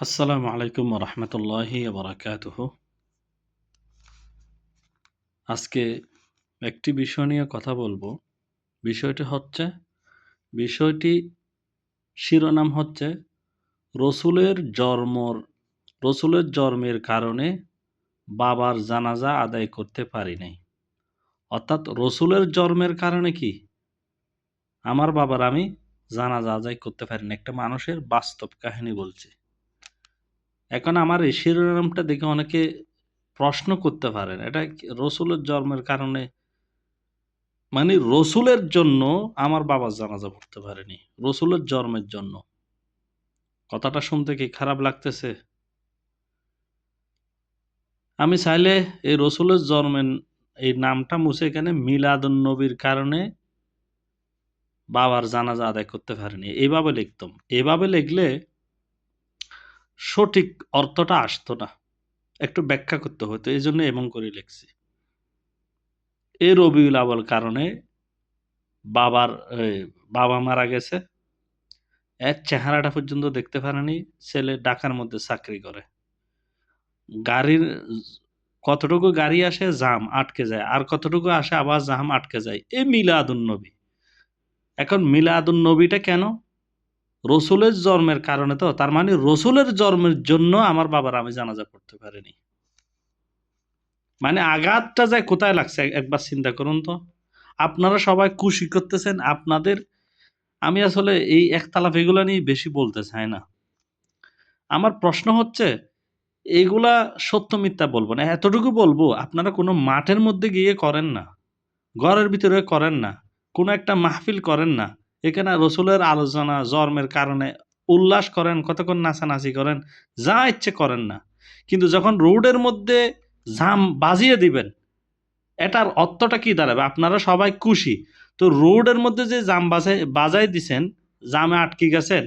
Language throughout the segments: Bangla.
আসসালামু আলাইকুম রহমতুল্লাহি বারাকাতুহ। আজকে একটি বিষয় নিয়ে কথা বলব। বিষয়টি হচ্ছে, বিষয়টি শিরোনাম হচ্ছে, রসুলের জন্মর, রসুলের জন্মের কারণে বাবার জানাজা আদায় করতে পারি নাই। অর্থাৎ রসুলের জন্মের কারণে কি? আমার বাবার আমি জানাজা আদায় করতে পারি না একটা মানুষের বাস্তব কাহিনী বলছি। এখন আমার এই শিরোনামটা দেখে অনেকে প্রশ্ন করতে পারেন। এটা রসুলের জন্মের কারণে? মানে রসুলের জন্য আমার বাবার জানাজা পড়তে পারেনি। রসুলের জন্মের জন্য। কথাটা শুনতে কি খারাপ লাগতেছে? আমি চাইলে এই রসুলের জন্মের এই নামটা মুছে এখানে মিলাদুন নবীর কারণে বাবার জানাজা আদায় করতে পারেনি। এভাবে লিখতাম। এভাবে লিখলে সঠিক অর্থটা আসতো না। একটু ব্যাখ্যা করতে হতো এই জন্য এমন করে লিখছি। এই রবিউল আবল কারণে বাবার বাবা মারা গেছে। এর চেহারাটা পর্যন্ত দেখতে পারেনি, ছেলে ঢাকার মধ্যে চাকরি করে। গাড়ির কতটুকু গাড়ি আসে? জাম আটকে যায়। আর কতটুকু আসে? আবার জাম আটকে যায়। এ মিলাদুন নবী। এখন মিলাদুন নবীটা কেন? রসুলের জন্মের কারণে তো, তার মানে রসুলের জন্মের জন্য আমার বাবার আমি জানাজা পড়তে পারিনি। মানে আঘাতটা যায় কোথায় লাগছে, একবার চিন্তা করুন তো। আপনারা সবাই খুশি করতেছেন, আপনাদের, আমি আসলে এই একতলাপ এগুলো নিয়ে বেশি বলতে চাই না। আমার প্রশ্ন হচ্ছে, এগুলা সত্য মিথ্যা বলব না, এতটুকু বলব, আপনারা কোনো মাঠের মধ্যে গিয়ে করেন না, ঘরের ভিতরে করেন না, কোনো একটা মাহফিল করেন না এখানে রসুলের আলোচনা, জন্মের কারণে উল্লাস করেন, কতক্ষণ নাচানাচি করেন, যা ইচ্ছে করেন না। কিন্তু যখন রোডের মধ্যে জাম বাজিয়ে দিবেন, এটার অর্থটা কি দাঁড়াবে? আপনারা সবাই খুশি। তো রোডের মধ্যে যে জাম বাজাই বাজাই দিছেন, জামে আটকে গেছেন,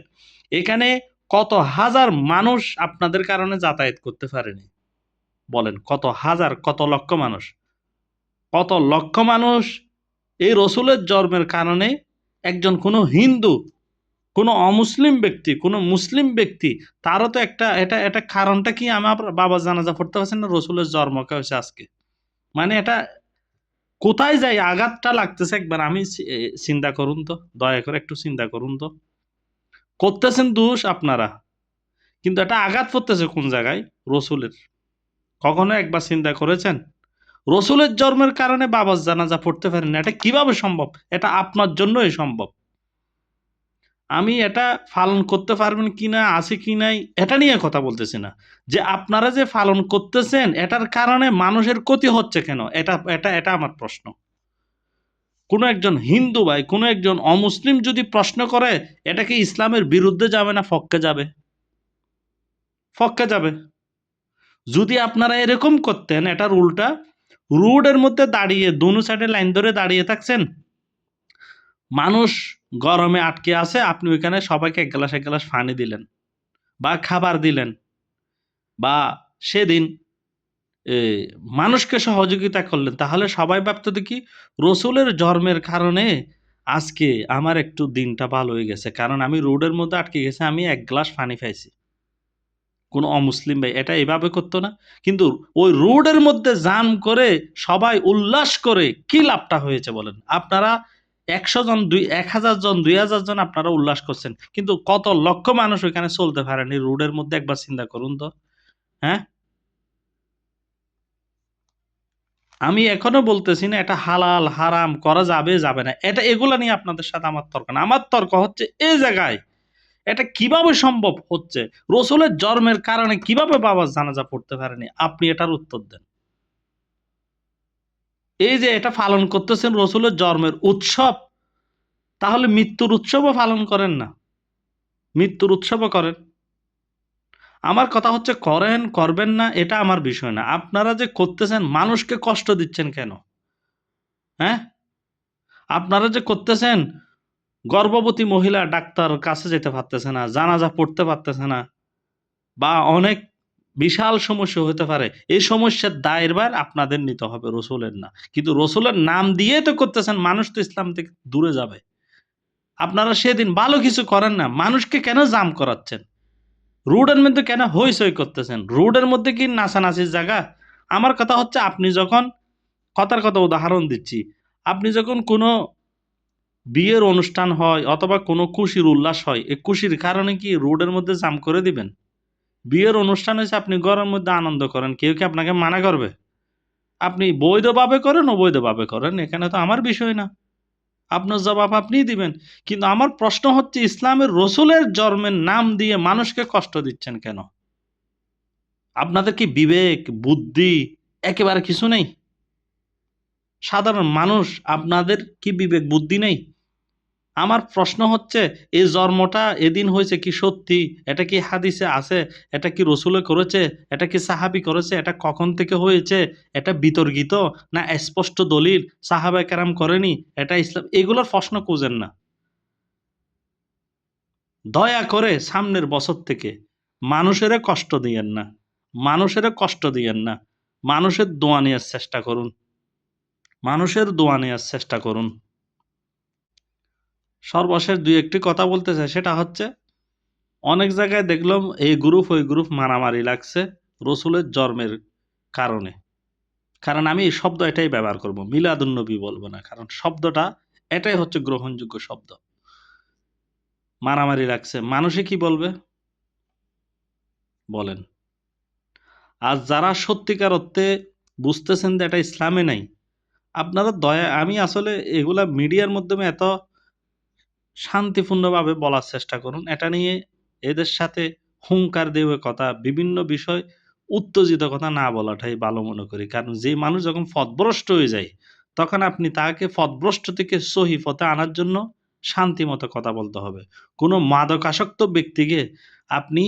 এখানে কত হাজার মানুষ আপনাদের কারণে যাতায়াত করতে পারেনি? বলেন, কত হাজার, কত লক্ষ মানুষ? কত লক্ষ মানুষ এই রসুলের জন্মের কারণে একজন কোনো হিন্দু, কোনো অমুসলিম ব্যক্তি, কোনো মুসলিম ব্যক্তি, তারও তো একটা, এটা এটা কারণটা কি আমার বাবা জানাজা পড়তে পারছেন না? রসুলের জন্ম হয়েছে আজকে? মানে এটা কোথায় যাই আঘাতটা লাগতেছে একবার। আমি চিন্তা করুন তো, দয়া করে একটু চিন্তা করুন তো। করতেছেন দোষ আপনারা, কিন্তু এটা আঘাত পড়তেছে কোন জায়গায়? রসুলের। কখনো একবার চিন্তা করেছেন? রসুলের জন্মের কারণে বাবার জানাজা পড়তে পারেন না। এটা কীভাবে সম্ভব? এটা আপনার জন্যই সম্ভব। আমি এটা পালন করতে পারবেন কি না, আছে কি নাই, এটা নিয়ে কথা বলতেছি না। যে আপনারা যে পালন করতেছেন, এটার কারণে মানুষের ক্ষতি হচ্ছে কেন? এটা এটা এটা আমার প্রশ্ন। কোনো একজন হিন্দু ভাই, কোনো একজন অমুসলিম যদি প্রশ্ন করে, এটা কি ইসলামের বিরুদ্ধে যাবে না ফক্কে যাবে? ফক্কে যাবে। যদি আপনারা এরকম করতেন, এটার উল্টা রোডের মধ্যে দাঁড়িয়ে, দুনো সাইডে লাইন ধরে দাঁড়িয়ে থাকছেন। মানুষ গরমে আটকে আছে, আপনি ওইখানে সবাইকে এক গ্লাস এক গ্লাস পানি দিলেন বা খাবার দিলেন বা সেদিন মানুষকে সহযোগিতা করলেন। তাহলে সবাই ভাবতো দেখি রসুলের জন্মের কারণে আজকে আমার একটু দিনটা ভালো হয়ে গেছে, কারণ আমি রোডের মধ্যে আটকে গেছে, আমি এক গ্লাস পানি পাইছি কোনো অমুসলিম ভাই, এটা এভাবে করতো না। কিন্তু ওই রোডের মধ্যে জাম করে সবাই উল্লাস করে কি লাভটা হয়েছে বলেন? আপনারা একশো জন, দুই, এক হাজার জন, দুই হাজার জন আপনারা উল্লাস করছেন। কিন্তু কত লক্ষ মানুষ ওইখানে চলতে পারেনি রোডের মধ্যে একবার চিন্তা করুন তো। হ্যাঁ? আমি এখনও বলতেছি না, এটা হালাল, হারাম, করা যাবে যাবে না। এটা এগুলা নিয়ে আপনাদের সাথে আমার তর্ক না। আমার তর্ক হচ্ছে এই জায়গায় এটা কীভাবে সম্ভব হচ্ছে? রসুলের জন্মের কারণে কীভাবে বাবা জানাজা পড়তে পারেনি? আপনি এটার উত্তর দেন। এই যে এটা পালন করতেছেন রসুলের জন্মের উৎসব, তাহলে মৃত্যুর উৎসবও পালন করেন না। মৃত্যুর উৎসবও করেন। আমার কথা হচ্ছে করেন, করবেন না, এটা আমার বিষয় না। আপনারা যে করতেছেন, মানুষকে কষ্ট দিচ্ছেন কেন? হ্যাঁ? আপনারা যে করতেছেন গর্ভবতী মহিলা ডাক্তার কাছে যেতে পারতেছে না, জানাজা পড়তে পারতেছে না, বা অনেক বিশাল সমস্যা হতে পারে। এই সমস্যার দায়ের দায়েরবার আপনাদের নিতে হবে রসুলের না। কিন্তু রসুলের নাম দিয়ে তো করতেছেন, মানুষ তো ইসলাম থেকে দূরে যাবে। আপনারা সেদিন ভালো কিছু করেন না, মানুষকে কেন জাম করাচ্ছেন? রোডের মধ্যে কেন হইচই করতেছেন? রোডের মধ্যে কি নাচানাচির জায়গা? আমার কথা হচ্ছে, আপনি যখন, কথার কথা উদাহরণ দিচ্ছি, আপনি যখন কোনো বিয়ের অনুষ্ঠান হয় অথবা কোনো খুশির উল্লাস হয় এই খুশির কারণে কি রোডের মধ্যে জাম করে দিবেন? বিয়ের অনুষ্ঠান হয়েছে, আপনি ঘরের মধ্যে আনন্দ করেন, কেউ কি আপনাকে মানা করবে? আপনি বৈধভাবে করেন, অবৈধভাবে করেন, এখানে তো আমার বিষয় না। আপনার জবাব আপনিই দিবেন। কিন্তু আমার প্রশ্ন হচ্ছে, ইসলামের রসুলের জন্মের নাম দিয়ে মানুষকে কষ্ট দিচ্ছেন কেন? আপনাদের কি বিবেক, বুদ্ধি একেবারে কিছু নেই? সাধারণ মানুষ, আপনাদের কি বিবেক, বুদ্ধি নেই? আমার প্রশ্ন হচ্ছে, এই জন্মটা এদিন হয়েছে কি সত্যি? এটা কি হাদিসে আছে? এটা কি রসুলে করেছে? এটা কি সাহাবি করেছে? এটা কখন থেকে হয়েছে? এটা বিতর্কিত না স্পষ্ট দলিল? সাহাবা কেরাম করেনি? এটা ইসলাম এগুলোর প্রশ্ন খুঁজেন না। দয়া করে সামনের বছর থেকে মানুষের কষ্ট দিয়েন না। মানুষের কষ্ট দিয়েন না। মানুষের দোয়া নেওয়ার চেষ্টা করুন। মানুষের দোয়া নেওয়ার চেষ্টা করুন। সর্বশেষ দুই একটি কথা বলতে চাই, সেটা হচ্ছে, অনেক জায়গায় দেখলাম এই গ্রুপ ওই গ্রুপ মারামারি লাগছে রসুলের জন্মের কারণে। কারণ আমি এই শব্দ এটাই ব্যবহার করব, মিলাদুন্নবী বলব না, কারণ শব্দটা এটাই হচ্ছে গ্রহণযোগ্য শব্দ। মারামারি লাগছে, মানুষে কি বলবে? বলেন। আর যারা সত্যিকার অর্থে বুঝতেছেন যে এটা ইসলামে নাই, আপনারা দয়া, আমি আসলে এগুলা মিডিয়ার মাধ্যমে এত শান্তিপূর্ণভাবে বলার চেষ্টা করুন। এটা নিয়ে এদের সাথে হুঙ্কার দেওয়া কথা, বিভিন্ন বিষয় উত্তেজিত কথা না বলাটাই ভালো মনে করি। কারণ যে মানুষ যখন পথভ্রষ্ট হয়ে যায়, তখন আপনি তাকে পথভ্রষ্ট থেকে সহি পথে আনার জন্য শান্তি মতো কথা বলতে হবে। কোনো মাদকাসক্ত ব্যক্তিকে আপনি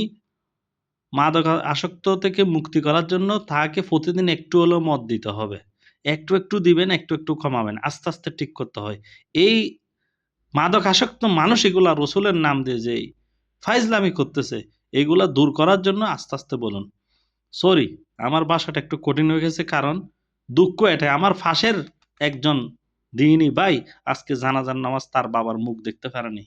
মাদক আসক্ত থেকে মুক্তি করার জন্য তাকে প্রতিদিন একটু হলেও মত দিতে হবে। একটু একটু দিবেন, একটু একটু কমাবেন। আস্তে আস্তে ঠিক করতে হয়। এই মাদক আসক্ত মানুষ এগুলা রসুলের নাম দিয়ে যে ফাইজলামি করতেছে এগুলা দূর করার জন্য আস্তে আস্তে বলুন। সরি আমার বাসাটা একটু কঠিন হয়ে গেছে কারণ দুঃখ এটাই। আমার ফাঁসের একজন দিনই ভাই আজকে জানাজার নামাজ তার বাবার মুখ দেখতে পারেনি।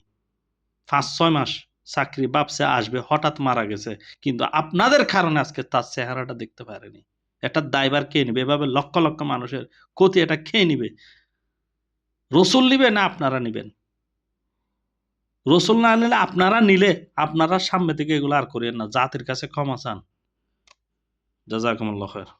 পাঁচ, ছয় মাস চাকরি বাপসে আসবে, হঠাৎ মারা গেছে, কিন্তু আপনাদের কারণে আজকে তার চেহারাটা দেখতে পারেনি। একটা দায়বার কে নিবে? এভাবে লক্ষ লক্ষ মানুষের ক্ষতি এটা খেয়ে নিবে? রসুল নিবে না আপনারা নিবেন? রসুল না নিলে আপনারা নিলে, আপনারা সামনে থেকে এগুলো আর করেন না, জাতির কাছে ক্ষমা চান। জাজাকুমুল্লাহ খায়ের